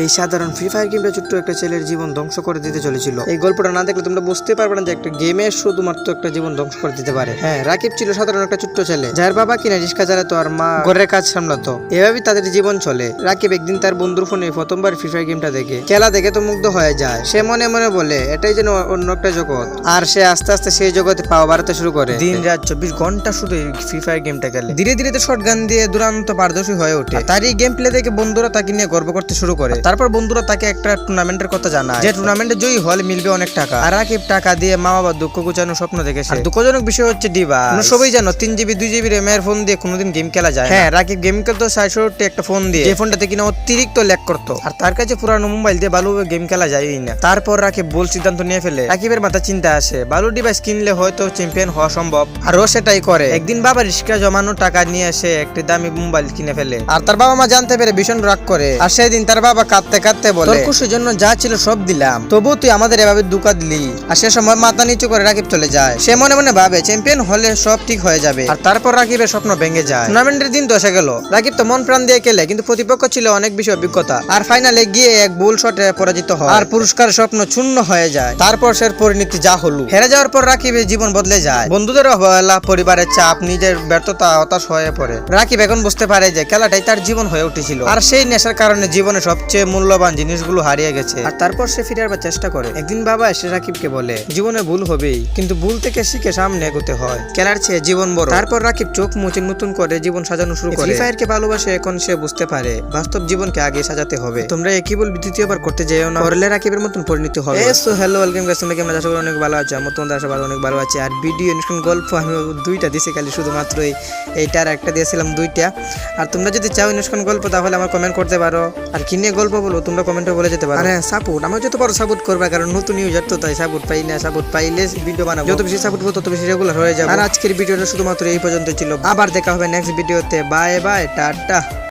এই সাধারণ free fire গেমটা ছোট্ট একটা ছেলের জীবন ধ্বংস করে দিতে চলেছিল। এই গল্পটা না দেখলে তোমরা বুঝতে পারবে না যে একটা গেমে শুধুমাত্র একটা জীবন ধ্বংস করে দিতে পারে। হ্যাঁ রাকিব ছিল সাধারণ একটা ছোট্ট ছেলে। যার বাবা কিনা রিক্সা চালাতো আর মা ঘরের কাজ সামলাতো। এভাবেই তাদের জীবন চলে। রাকিব একদিন তার বন্ধুর ফোনে প্রথমবার ফ্রি ফায়ার গেমটা দেখে। খেলা দেখে তো মুগ্ধ হয়ে যায়। সে মনে মনে বলে এটাই যেন অন্য একটা জগৎ। আর সে আস্তে আস্তে সেই জগতে পাওয়া বাড়াতে শুরু করে। দিন রাত চব্বিশ ঘণ্টা শুধু ফ্রি ফায়ার গেমটা খেলে। ধীরে ধীরে তো শর্ট গান দিয়ে দুরান্ত পারদর্শী হয়ে ওঠে। তার এই গেম প্লে দেখে বন্ধুরা তাকে নিয়ে গর্ব করতে শুরু করে। তারপর বন্ধুরা তাকে একটা টুর্নামেন্টের কথা জানায়। যে টুর্নামেন্টে জয়ী হলে মিলবে অনেক টাকা। আর রাকিব টাকা দিয়ে মা বাবা দুঃখ গুচানোর স্বপ্ন দেখেছে। আর দুঃখজনক বিষয় হচ্ছে ডিবা। সবাই জানো তিন জিবি দুই জিবি র্যামের ফোন দিয়ে কোনোদিন গেম খেলা যায় হ্যাঁ রাকিব গেম খেলতো সাতষট্টি একটা ফোন দিয়ে। যে ফোনটাতে কিনা অতিরিক্ত ল্যাক করতো। আর তার কাছে পুরানো মোবাইল দিয়ে ভালোভাবে গেম খেলা যায়ই না। তারপর রাকিব ভুল সিদ্ধান্ত নিয়ে ফেলে। রাকিবের মাথা চিন্তা আসে। ভালো ডিভাইস কিনলে হয়তো চ্যাম্পিয়ন হওয়া সম্ভব। আর ও সেটাই করে। একদিন বাবা রিস্কা জমানো টাকা নিয়ে এসে একটি দামি মোবাইল কিনে ফেলে। আর তার বাবা মা জানতে পেরে ভীষণ রাগ করে। আর সেদিন তার বাবা কাঁদতে কাঁদতে বলে তোর খুশির জন্য যা ছিল সব দিলাম। তবু তুই আমাদের এভাবে দুকা দিলি। আর সে সময় মাথা নিচু করে রাকিব চলে যায়। সে মনে মনে ভাবে, চ্যাম্পিয়ন হলে সব ঠিক হয়ে যাবে। আর তারপর রাকিবের স্বপ্ন ভেঙে যায়। টুর্নামেন্টের দিন তো এসে গেল। রাকিব তো মন প্রাণ দিয়ে খেলে, কিন্তু প্রতিপক্ষ ছিল অনেক বেশি অভিজ্ঞতা। আর ফাইনালে গিয়ে এক ভুল শটে পরাজিত হয়। আর পুরস্কার স্বপ্ন শূন্য হয়ে যায়। তারপর সে পরিণতি যা হলো। হেরে যাওয়ার পর রাকিবের জীবন বদলে যায়। বন্ধুদের অবহেলা, পরিবারের চাপ, নিজের ব্যর্থতা হতাশ হয়ে পড়ে। রাকিব এখন বুঝতে পারে যে, খেলাটাই তার জীবন হয়ে উঠেছিল। আর সেই নেশার কারণে জীবনে সবচেয়ে মূল্যবান জিনিসগুলো হারিয়ে গেছে। আর তারপর সে ফিরে আসবার চেষ্টা করে। একদিন বাবা এসে রাকিবকে বলে জীবনে ভুল হবেই কিন্তু ভুল থেকে শিখে সামনে এগোতে হয়। খেলার চেয়ে জীবন বড়। তারপর রাকিব চোখ মুছে নতুন করে জীবন সাজানো শুরু করে। ফ্রি ফায়ারকে ভালোবাসে এখন সে বুঝতে পারে বাস্তব জীবনকে আগে সাজাতে হবে। তোমরা একই বল দ্বিতীয়বার করতে যেও না? করলে রাকিবের মতন পরিণতি হবে। সো হ্যালো ওয়েলকাম গাইস তোমরা কেমন আছো? অনেক ভালো আছে। আমার তোমাদের আশা ভালো অনেক ভালো আছে। আর ভিডিও অনুষ্ঠান গল্প আমি দুইটা দিছি খালি শুধুমাত্র এই এইটার একটা দিয়েছিলাম দুইটা। আর তোমরা যদি চাও অনুষ্ঠান গল্প তাহলে আমার কমেন্ট করতে পারো। আর কি নিয়ে গল্প বলো তোমরা কমেন্টে বলে যেতে পারো। আর সাপোর্ট আমার যত পারো সাপোর্ট করবে কারণ নতুন ইউজার তো তাই সাপোর্ট পাই না সাপোর্ট পাইলে ভিডিও বানাবো। যত বেশি সাপোর্ট করব তত বেশি রেগুলার হয়ে যাবে। আর আজকের ভিডিওটা শুধুমাত্র এই পর্যন্ত ছিল। আবার দেখা হবে নেক্সট ভিডিওতে বাই বাই টাটা।